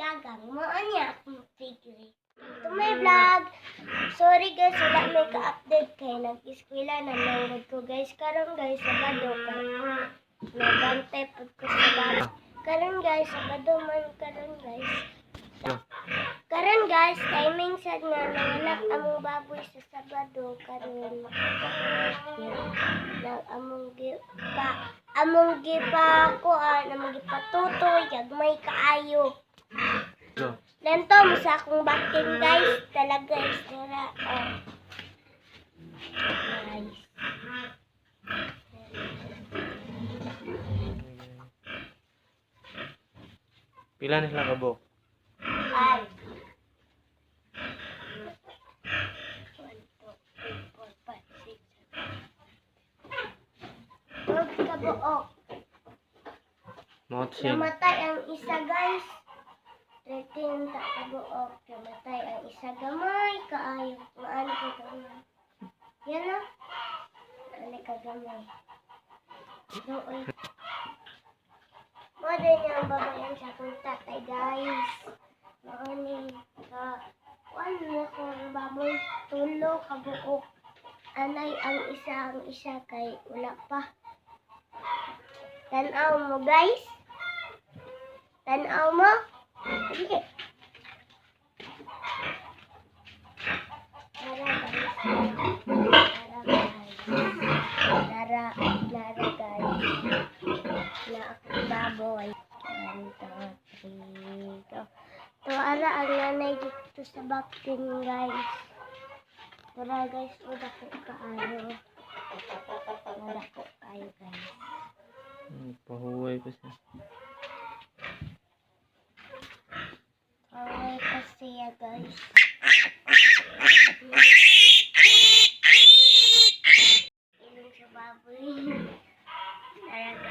gagang mo niya akong figure. Ito may vlog. Sorry guys, wala may ka-update kay nag-eskwela na nangod ko guys. Karon guys, Sabado ka. Nagantay po ko sa baba. Karon guys, Sabado man karon guys. Karon guys, timing sad nga nanganak among baboy sa Sabado karon. Nag among gi pa among gi pa kuan among gi patutoy kag may kaayo. Go. Lento mo sa akong bakin guys, talaga guys, dira. Oh. Guys. Pila na sila kabok? Huwag kabuok. Mouth sin. Namatay ang isa guys. 13 ta kabuok. Namatay ang isa gamay kaayo. Maano ko gamay. Yan na. Ano ka gamay. Doon. Mo din yung babayan sa akong tatay guys. Maani ka. Ano ko ang baboy tulo kabuok. Anay ang isa ang isa kay wala pa. Tanaw mo guys. Tanaw mo. Sige. Tara guys. Na akong baboy. Three, go. To ara ang nanay dito sa guys. Tara guys, uda ko kaayo. Uda ko kayo guys. Hmm, Pahuway pa siya. Kasi ya guys. Ilong sa baboy. Tara